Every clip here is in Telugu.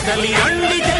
కదలి రండి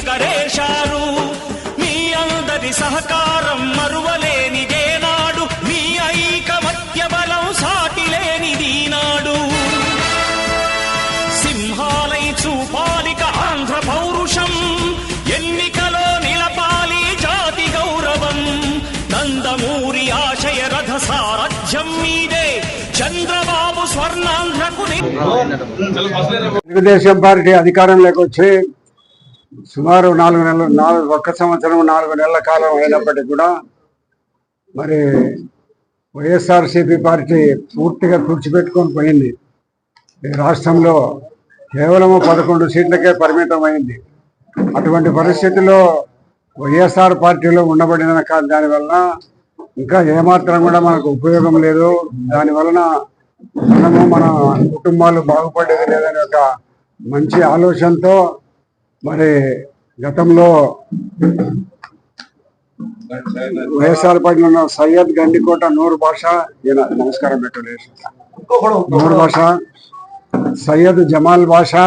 ఎగరేశారు మీ అందరి సహకారం మరువలేనిదేనాడు మీ ఐకమత్య బలం సాటిలేనిదీనాడు సింహాలై చూపాలిక ఆంధ్ర పౌరుషం. ఎన్నికలో నిలపాలి జాతి గౌరవం. నందమూరి ఆశయ రథ సారథ్యం మీదే. చంద్రబాబు స్వర్ణాంధ్రకు తెలుగుదేశం పార్టీ అధికారంలోకి వచ్చి సుమారు నాలుగు నెలలు నాలుగు ఒక్క సంవత్సరం నాలుగు నెలల కాలం అయినప్పటికీ కూడా మరి వైఎస్ఆర్సీపీ పార్టీ పూర్తిగా తుడిచిపెట్టుకొని పోయింది. ఈ రాష్ట్రంలో కేవలం పదకొండు సీట్లకే పరిమితం అయింది అటువంటి పరిస్థితుల్లో వైఎస్ఆర్ పార్టీలో ఉండబడిన కా- దానివల్ల ఇంకా ఏమాత్రం కూడా మనకు ఉపయోగం లేదు. దాని వలన మనము మన కుటుంబాలు బాగుపడేది లేదనే ఒక మంచి ఆలోచనతో మరి గతంలో వైఎస్ఆర్ పార్టీలో ఉన్న సయ్యద్ గండికోట నూరు భాష ఈయన నమస్కారం పెట్టలేదు. నూరు భాష సయ్యద్ జమాల్ బాషా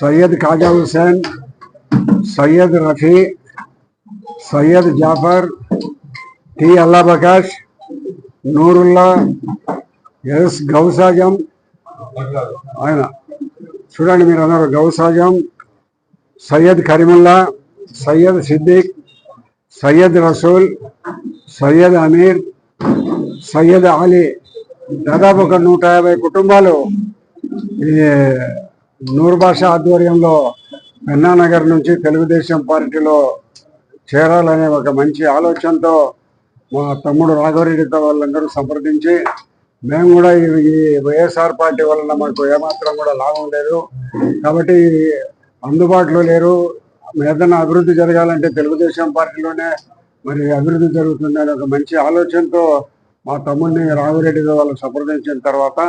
సయ్యద్ ఖాజా హుసేన్ సయ్యద్ రఫీ సయ్యద్ జాఫర్ టి అల్లా బకాష్ నూరుల్లా ఎస్ గౌసాజం ఆయన. చూడండి మీరు అన్నారు గౌసాజం సయ్యద్ కరీముల్లా సయ్యద్ సిద్దిక్ సయ్యద్ రసూల్ సయ్యద్ అమీర్ సయ్యద్ అలీ. దాదాపు ఒక నూట యాభై కుటుంబాలు ఈ నూరు భాష ఆధ్వర్యంలో పెన్నానగర్ నుంచి తెలుగుదేశం పార్టీలో చేరాలనే ఒక మంచి ఆలోచనతో మా తమ్ముడు రాఘవరెడ్డితో వాళ్ళందరూ సంప్రదించి మేము కూడా ఈ వైఎస్ఆర్ పార్టీ వలన మాకు ఏమాత్రం కూడా లాభం లేదు. కాబట్టి అందుబాటులో లేరు. ఏదైనా అభివృద్ధి జరగాలంటే తెలుగుదేశం పార్టీలోనే మరి అభివృద్ధి జరుగుతుందని ఒక మంచి ఆలోచనతో మా తమ్ముడిని రాఘవరెడ్డితో వాళ్ళు సంప్రదించిన తర్వాత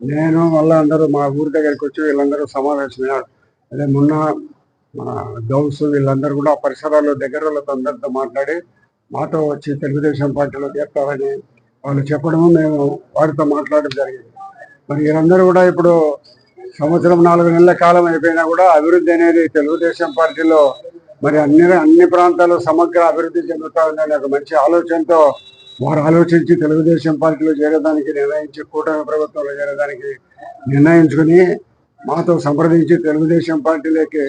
నేను మళ్ళీ అందరూ మా ఊరి దగ్గరికి వచ్చి వీళ్ళందరూ సమావేశమయ్యారు అదే మొన్న మన గౌస్ వీళ్ళందరూ కూడా పరిసరాల్లో దగ్గర వాళ్ళతో అందరితో మాట్లాడి మాతో వచ్చి తెలుగుదేశం పార్టీలో చేస్తారని వాళ్ళు చెప్పడము మేము వారితో మాట్లాడడం జరిగింది. మరి వీరందరూ కూడా ఇప్పుడు సంవత్సరం నాలుగు నెలల కాలం అయిపోయినా కూడా అభివృద్ధి అనేది తెలుగుదేశం పార్టీలో మరి అన్ని అన్ని ప్రాంతాలు సమగ్ర అభివృద్ధి చెందుతా ఉందని ఒక మంచి ఆలోచనతో వారు ఆలోచించి తెలుగుదేశం పార్టీలో చేరడానికి నిర్ణయించి కూటమి ప్రభుత్వంలో చేరడానికి నిర్ణయించుకుని మాతో సంప్రదించి తెలుగుదేశం పార్టీలోకి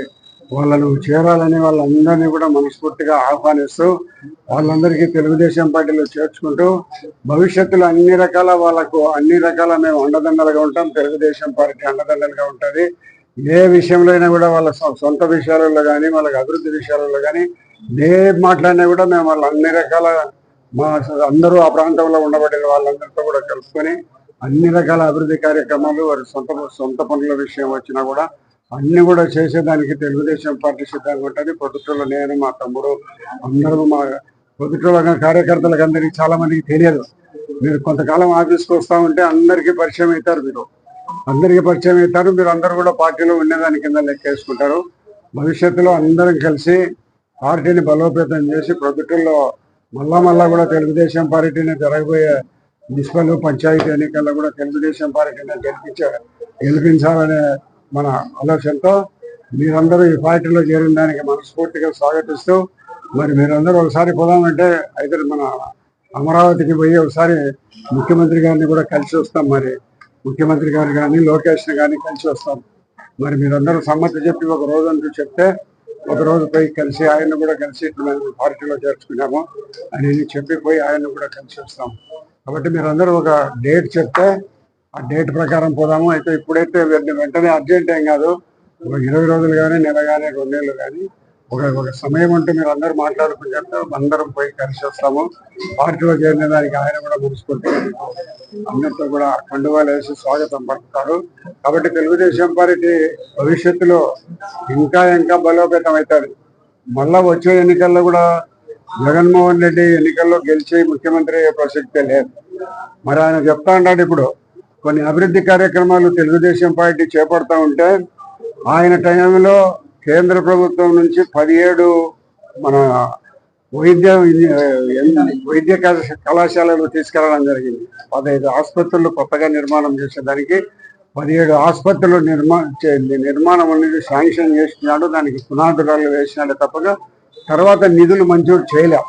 వాళ్ళను చేరాలని వాళ్ళందరినీ కూడా మనస్ఫూర్తిగా ఆహ్వానిస్తూ వాళ్ళందరికీ తెలుగుదేశం పార్టీలో చేర్చుకుంటూ భవిష్యత్తులో అన్ని రకాల వాళ్ళకు అన్ని రకాల మేము అండదండలుగా ఉంటాం. తెలుగుదేశం పార్టీ అండదండలుగా ఉంటుంది. ఏ విషయంలో అయినా కూడా వాళ్ళ సొంత విషయాలలో కానీ వాళ్ళకి అభివృద్ధి విషయాలలో కానీ ఏ మాట్లాడినా కూడా మేము వాళ్ళ అన్ని రకాల మా అందరూ ఆ ప్రాంతంలో ఉండబడిన వాళ్ళందరితో కూడా కలుపుకొని అన్ని రకాల అభివృద్ధి కార్యక్రమాలు వారి సొంత సొంత పనుల విషయం వచ్చినా కూడా అన్ని కూడా చేసేదానికి తెలుగుదేశం పార్టీ సిద్ధంగా ఉంటుంది. పొద్దుటలో నేను మా తమ్ముడు అందరూ మా పొద్దుటలో కార్యకర్తలకు అందరికీ చాలా మందికి తెలియదు. మీరు కొంతకాలం ఆఫీస్కి వస్తూ ఉంటే అందరికీ పరిచయం అవుతారు మీరు. అందరికీ పరిచయం అవుతారు. మీరు అందరూ కూడా పార్టీలో ఉండేదాని కింద లెక్కేసుకుంటారు. భవిష్యత్తులో అందరం కలిసి పార్టీని బలోపేతం చేసి ప్రభుత్వంలో మళ్ళా మళ్ళా కూడా తెలుగుదేశం పార్టీని జరగబోయే మున్సిపల్ పంచాయతీ ఎన్నికల్లో కూడా తెలుగుదేశం పార్టీని గెలిపించ గెలిపించాలనే మన ఆలోచనతో మీరందరూ ఈ పార్టీలో చేరిన దానికి మనస్ఫూర్తిగా స్వాగతిస్తూ మరి మీరందరూ ఒకసారి పోదామంటే అయితే మన అమరావతికి పోయి ఒకసారి ముఖ్యమంత్రి గారిని కూడా కలిసి వస్తాం మరి. ముఖ్యమంత్రి గారు కానీ లోకేష్ కానీ కలిసి వస్తాం. మరి మీరందరూ సమ్మతి చెప్పి ఒక రోజు అంటూ చెప్తే ఒక రోజు పోయి కలిసి ఆయన కూడా కలిసి మేము పార్టీలో చేర్చుకున్నాము అని చెప్పి పోయి ఆయన కూడా కలిసి వస్తాం. కాబట్టి మీరందరూ ఒక డేట్ చెప్తే ఆ డేట్ ప్రకారం పోదాము. అయితే ఇప్పుడైతే వెంటనే అర్జెంట్ ఏం కాదు. ఒక ఇరవై రోజులు కానీ నెల కానీ రెండు నెలలు కానీ ఒక ఒక సమయం అంటూ మీరు అందరూ మాట్లాడుకుని చెప్తే అందరం పోయి కలిసి వస్తాము. పార్టీలో చేరిన దానికి ఆయన కూడా మున్సిపల్ అందరితో కూడా కండువాలు వేసి స్వాగతం పలుకుతారు. కాబట్టి తెలుగుదేశం పార్టీ భవిష్యత్తులో ఇంకా ఇంకా బలోపేతం అవుతుంది. మళ్ళా వచ్చే ఎన్నికల్లో కూడా జగన్మోహన్ రెడ్డి ఎన్నికల్లో గెలిచి ముఖ్యమంత్రి అయ్యే ప్రసక్తే లేదు. మరి ఆయన చెప్తా ఉన్నాడు ఇప్పుడు కొన్ని అభివృద్ధి కార్యక్రమాలు తెలుగుదేశం పార్టీ చేపడతా ఉంటే ఆయన టైంలో కేంద్ర ప్రభుత్వం నుంచి పదిహేడు మన వైద్య వైద్య కళాశాలలు తీసుకెళ్ళడం జరిగింది. పదహైదు ఆసుపత్రులు కొత్తగా నిర్మాణం చేసేదానికి పదిహేడు ఆసుపత్రులు నిర్మా నిర్మాణం అనేది శాంక్షన్ చేసినాడు దానికి పునాదురాలు వేసినాడు తప్పగా తర్వాత నిధులు మంజూరు చేయలే.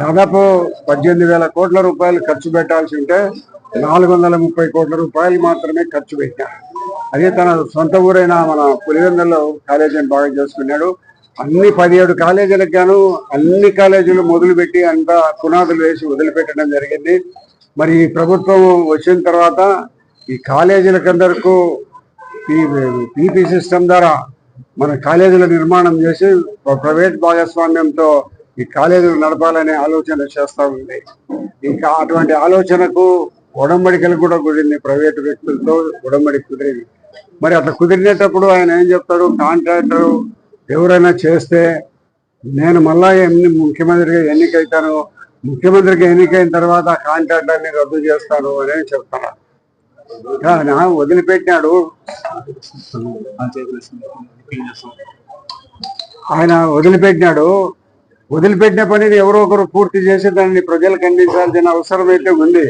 దాదాపు పద్దెనిమిది వేల కోట్ల రూపాయలు ఖర్చు పెట్టాల్సి ఉంటే నాలుగు వందల ముప్పై కోట్ల రూపాయలు మాత్రమే ఖర్చు పెట్టారు అదే తన సొంత ఊరైన మన పులివెందుల్లో కాలేజీని బాగా చేసుకున్నాడు. అన్ని పదిహేడు కాలేజీలకు గాను అన్ని కాలేజీలు మొదలుపెట్టి అంతా పునాదులు వేసి వదిలిపెట్టడం జరిగింది. మరి ఈ ప్రభుత్వం వచ్చిన తర్వాత ఈ కాలేజీలకందరకు పీపీ సిస్టమ్ ద్వారా మన కాలేజీల నిర్మాణం చేసి ప్రైవేట్ భాగస్వామ్యంతో ఈ కాలేజీలు నడపాలనే ఆలోచన చేస్తూ ఉంది. ఇంకా అటువంటి ఆలోచనకు ఉడంబడికలు కూడా కుదిరింది ప్రైవేట్ వ్యక్తులతో ఉడంబడికి కుదిరింది మరి అట్లా కుదిరినప్పుడు ఆయన ఏం చెప్తాడు కాంట్రాక్టర్ ఎవరైనా చేస్తే నేను మళ్ళా ఎన్ని ముఖ్యమంత్రిగా ఎన్నికైతాను ముఖ్యమంత్రికి ఎన్నికైన తర్వాత ఆ కాంట్రాక్టర్ని రద్దు చేస్తాను అని చెప్తాను కానీ వదిలిపెట్టినాడు. ఆయన వదిలిపెట్టినాడు. వదిలిపెట్టిన పనిని ఎవరో ఒకరు పూర్తి చేసి దాన్ని ప్రజలకు అందించాల్సిన అవసరం అయితే ఉంది.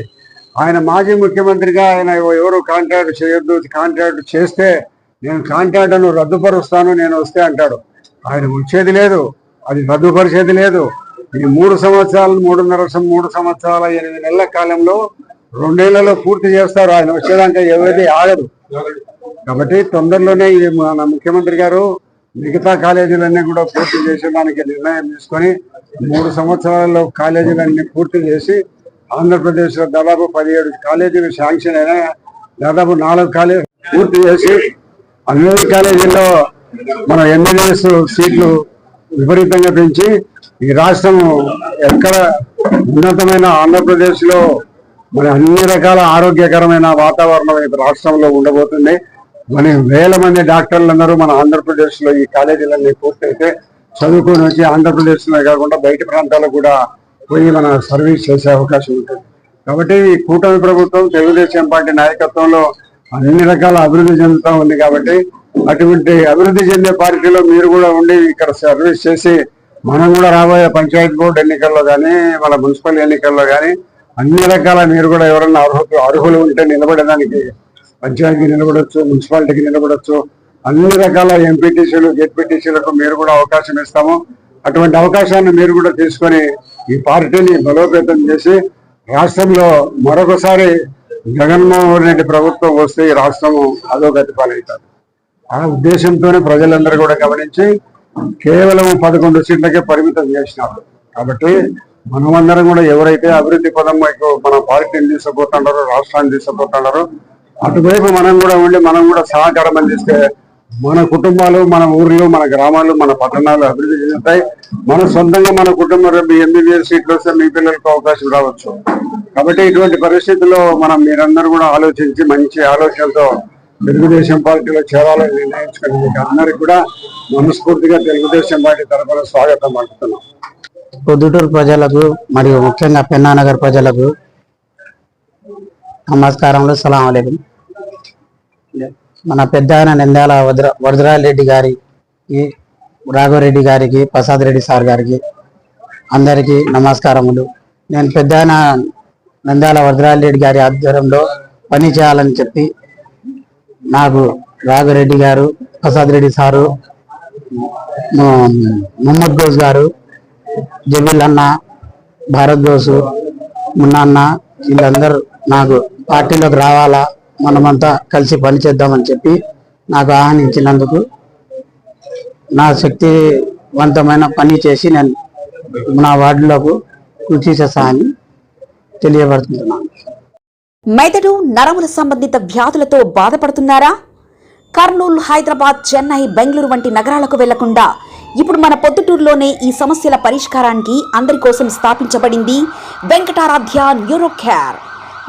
ఆయన మాజీ ముఖ్యమంత్రిగా ఆయన ఎవరు కాంట్రాక్ట్ చేయొద్దు కాంట్రాక్ట్ చేస్తే నేను కాంట్రాక్ట్ను రద్దుపరుస్తాను నేను వస్తే అంటాడు. ఆయన వచ్చేది లేదు అది రద్దుపరిచేది లేదు. ఈ మూడు సంవత్సరాలు మూడున్నర మూడు సంవత్సరాల ఎనిమిది నెలల కాలంలో రెండేళ్ళలో పూర్తి చేస్తారు. ఆయన వచ్చేదాకా ఏది ఆగదు. కాబట్టి తొందరలోనే ఇది మన ముఖ్యమంత్రి గారు మిగతా కాలేజీలన్నీ కూడా పూర్తి చేసేదానికి నిర్ణయం తీసుకొని మూడు సంవత్సరాల్లో కాలేజీలన్నీ పూర్తి చేసి ఆంధ్రప్రదేశ్లో దాదాపు పదిహేడు కాలేజీలు శాంక్షన్ అయినా దాదాపు నాలుగు కాలేజీ పూర్తి చేసి అన్ని కాలేజీల్లో మన ఎమ్మెల్యేస్ సీట్లు విపరీతంగా పెంచి ఈ రాష్ట్రం ఎక్కడ ఉన్నతమైన ఆంధ్రప్రదేశ్లో మన అన్ని రకాల ఆరోగ్యకరమైన వాతావరణం ఈ రాష్ట్రంలో ఉండబోతుంది. మన వేల మంది డాక్టర్లందరూ మన ఆంధ్రప్రదేశ్లో ఈ కాలేజీలన్నీ పూర్తయితే చదువుకొని వచ్చి ఆంధ్రప్రదేశ్లో కాకుండా బయట ప్రాంతాల్లో కూడా పోయి మన సర్వీస్ చేసే అవకాశం ఉంటుంది. కాబట్టి ఈ కూటమి ప్రభుత్వం తెలుగుదేశం పార్టీ నాయకత్వంలో అన్ని రకాల అభివృద్ధి చెందుతూ ఉంది కాబట్టి అటువంటి అభివృద్ధి చెందే పార్టీలో మీరు కూడా ఉండి ఇక్కడ సర్వీస్ చేసి మనం కూడా రాబోయే పంచాయతీ బోర్డు ఎన్నికల్లో కానీ మన మున్సిపల్ ఎన్నికల్లో కానీ అన్ని రకాల మీరు కూడా ఎవరన్నా అర్హత అర్హులు ఉంటే నిలబడడానికి పంచాయతీకి నిలబడొచ్చు మున్సిపాలిటీకి నిలబడొచ్చు. అన్ని రకాల ఎంపీటీసీలు జెడ్పీటీసీలకు మీరు కూడా అవకాశం ఇస్తాము. అటువంటి అవకాశాన్ని మీరు కూడా తీసుకొని ఈ పార్టీని బలోపేతం చేసి రాష్ట్రంలో మరొకసారి జగన్మోహన్ రెడ్డి ప్రభుత్వం వస్తే ఈ రాష్ట్రము అధోగతి పాలవుతారు ఆ ఉద్దేశంతోనే ప్రజలందరూ కూడా గమనించి కేవలం పదకొండు సీట్లకే పరిమితం చేసినారు. కాబట్టి మనమందరం కూడా ఎవరైతే అభివృద్ధి పదం వైపు మన పార్టీని తీసుకుపోతున్నారో రాష్ట్రాన్ని తీసుకుపోతున్నారో అటువైపు మనం కూడా ఉండి మనం కూడా సహకారం అందిస్తే మన కుటుంబాలు మన ఊర్లు మన గ్రామాలు మన పట్టణాలు అభివృద్ధి చెందుతాయి. మన సొంతంగా మన కుటుంబం రేపు ఎంబీబీఎస్ సీట్లు వస్తే మీ పిల్లలకు అవకాశం రావచ్చు. కాబట్టి ఇటువంటి పరిస్థితుల్లో మనం మీరందరూ కూడా ఆలోచించి మంచి ఆలోచనతో తెలుగుదేశం పార్టీలో చేరాలని నిర్ణయించుకుని మీకు అందరికి కూడా మనస్ఫూర్తిగా తెలుగుదేశం పార్టీ తరఫున స్వాగతం పలుకుతున్నాం. పొద్దుటూరు ప్రజలకు మరియు ముఖ్యంగా పెన్నానగర్ ప్రజలకు నమస్కారములు సలాం అలైకుం. మన పెద్ద ఆయన నిందాల వద్ర వరదరారెడ్డి గారి రాఘవరెడ్డి గారికి ప్రసాద్ రెడ్డి సార్ గారికి అందరికీ నమస్కారములు. నేను పెద్ద ఆయన నంద్యాల రెడ్డి గారి ఆధ్వర్యంలో పని చేయాలని చెప్పి నాకు రాఘవరెడ్డి గారు ప్రసాద్ రెడ్డి సారు మొహమ్మద్ గోస్ గారు జమీల్ అన్న భారత్ గోసు మున్నా అన్న వీళ్ళందరూ నాకు పార్టీలోకి రావాలా మనమంతా కలిసి పనిచేద్దామని చెప్పి నాకు ఆహ్వానించినందుకు నా శక్తివంతమైన పని చేసి నేను నా వార్డులకు కృషి చేస్తానని తెలియబడుతున్నాను మెదడు నరముల సంబంధిత వ్యాధులతో బాధపడుతున్నారా? కర్నూలు హైదరాబాద్ చెన్నై బెంగళూరు వంటి నగరాలకు వెళ్ళకుండా ఇప్పుడు మన పొద్దుటూరులోనే ఈ సమస్యల పరిష్కారానికి అందరి కోసం స్థాపించబడింది వెంకటారాధ్య న్యూరో కేర్